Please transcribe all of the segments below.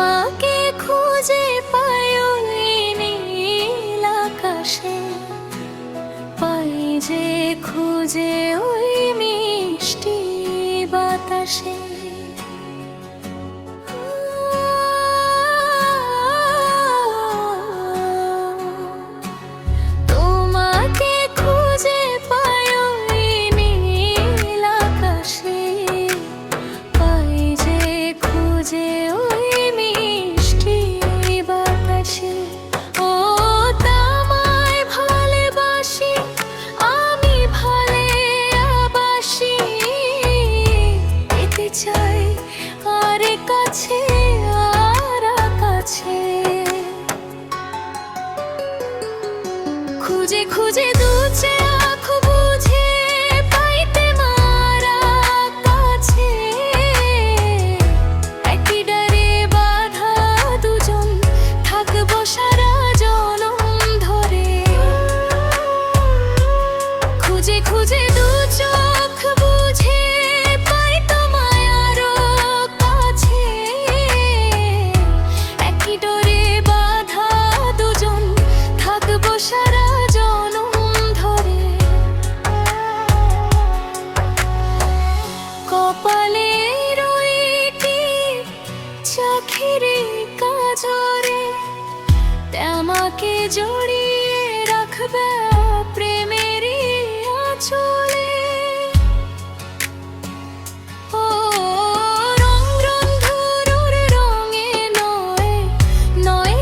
তোমাকে খুঁজে পায় নীল আকাশে। পাই যে খুঁজে ওই মিষ্টি বাতাসে। dear খুঁজে দূর তোমাকে জড়িয়ে রাখবে প্রেমের চলে রং নয় নয়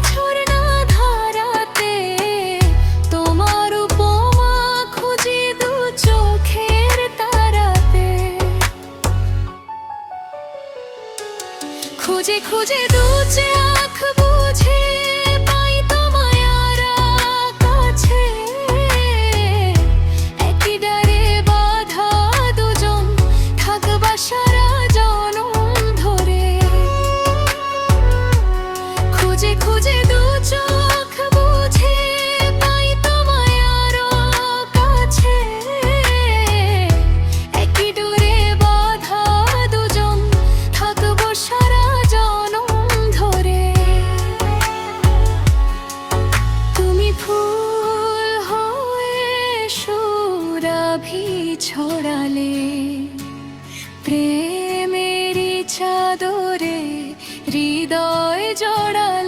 ধারাতে তোমার উপমা দু চোখের খুঁজে খুঁজে দু চেয়ে নাভি ছড়ালে প্রেমের চাদরে হৃদয় জড়ালে।